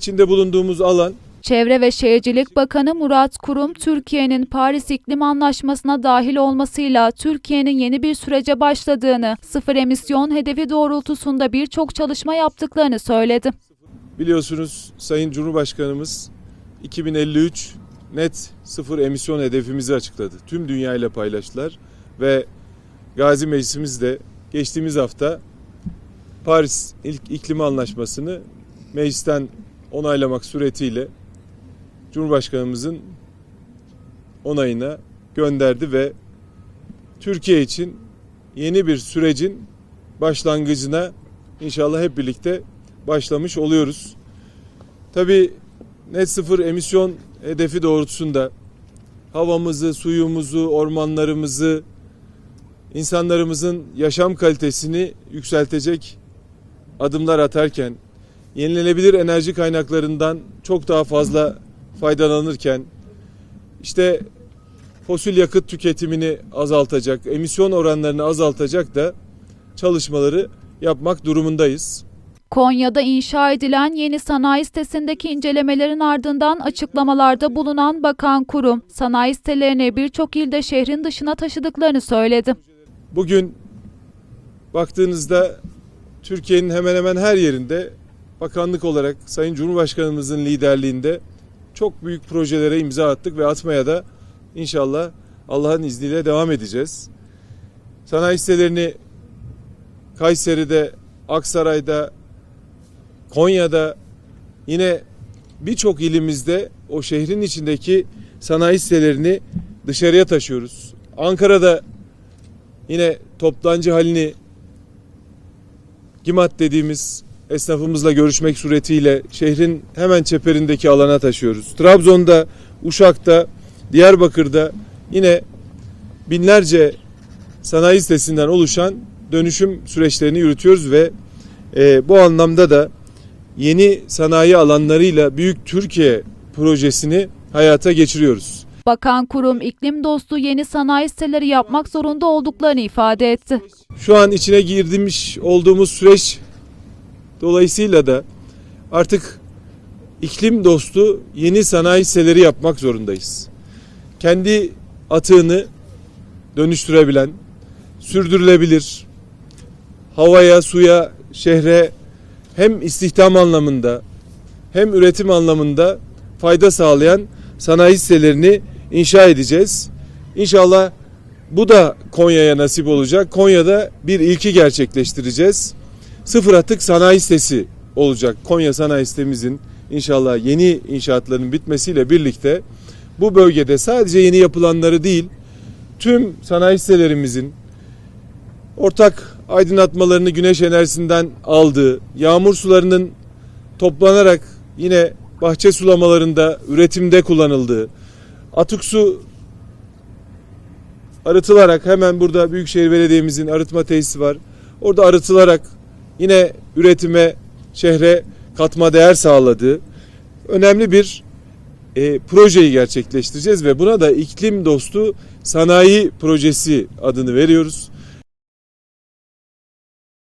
içinde bulunduğumuz alan Çevre ve Şehircilik Bakanı Murat Kurum, Türkiye'nin Paris İklim Anlaşması'na dahil olmasıyla Türkiye'nin yeni bir sürece başladığını, sıfır emisyon hedefi doğrultusunda birçok çalışma yaptıklarını söyledi. biliyorsunuz Sayın Cumhurbaşkanımız 2053 net sıfır emisyon hedefimizi açıkladı. Tüm dünya ile paylaştılar ve Gazi Meclisimiz de geçtiğimiz hafta Paris İlk İklim Anlaşması'nı meclisten onaylamak suretiyle Cumhurbaşkanımızın onayına gönderdi ve Türkiye için yeni bir sürecin başlangıcına inşallah hep birlikte başlamış oluyoruz. Tabii net sıfır emisyon hedefi doğrultusunda havamızı, suyumuzu, ormanlarımızı, insanlarımızın yaşam kalitesini yükseltecek adımlar atarken, yenilenebilir enerji kaynaklarından çok daha fazla faydalanırken, işte fosil yakıt tüketimini azaltacak, emisyon oranlarını azaltacak da çalışmaları yapmak durumundayız. Konya'da inşa edilen yeni sanayi sitesindeki incelemelerin ardından açıklamalarda bulunan Bakan Kurum, sanayi sitelerini birçok ilde şehrin dışına taşıdıklarını söyledi. Bugün baktığınızda Türkiye'nin hemen hemen her yerinde bakanlık olarak Sayın Cumhurbaşkanımızın liderliğinde çok büyük projelere imza attık ve atmaya da inşallah Allah'ın izniyle devam edeceğiz. Sanayi sitelerini Kayseri'de, Aksaray'da, Konya'da yine birçok ilimizde o şehrin içindeki sanayi sitelerini dışarıya taşıyoruz. Ankara'da yine toptancı halini GİMAT dediğimiz esnafımızla görüşmek suretiyle şehrin hemen çeperindeki alana taşıyoruz. Trabzon'da, Uşak'ta, Diyarbakır'da yine binlerce sanayi sitesinden oluşan dönüşüm süreçlerini yürütüyoruz ve e, bu anlamda da yeni sanayi alanlarıyla Büyük Türkiye projesini hayata geçiriyoruz. Bakan Kurum, iklim dostu yeni sanayi siteleri yapmak zorunda olduklarını ifade etti. Şu an içine girdiğimiz olduğumuz süreç dolayısıyla da artık iklim dostu yeni sanayi siteleri yapmak zorundayız. Kendi atığını dönüştürebilen, sürdürülebilir, havaya, suya, şehre hem istihdam anlamında hem üretim anlamında fayda sağlayan sanayi sitelerini inşa edeceğiz. İnşallah bu da Konya'ya nasip olacak. Konya'da bir ilki gerçekleştireceğiz. Sıfır atık sanayi sitesi olacak. Konya sanayi sitemizin inşallah yeni inşaatların bitmesiyle birlikte bu bölgede sadece yeni yapılanları değil, tüm sanayi sitelerimizin ortak aydınlatmalarını güneş enerjisinden aldığı, yağmur sularının toplanarak yine bahçe sulamalarında üretimde kullanıldığı, atık su arıtılarak hemen burada Büyükşehir Belediye'mizin arıtma tesisi var. Orada arıtılarak yine üretime, şehre katma değer sağladığı önemli bir e, projeyi gerçekleştireceğiz ve buna da iklim dostu sanayi projesi adını veriyoruz.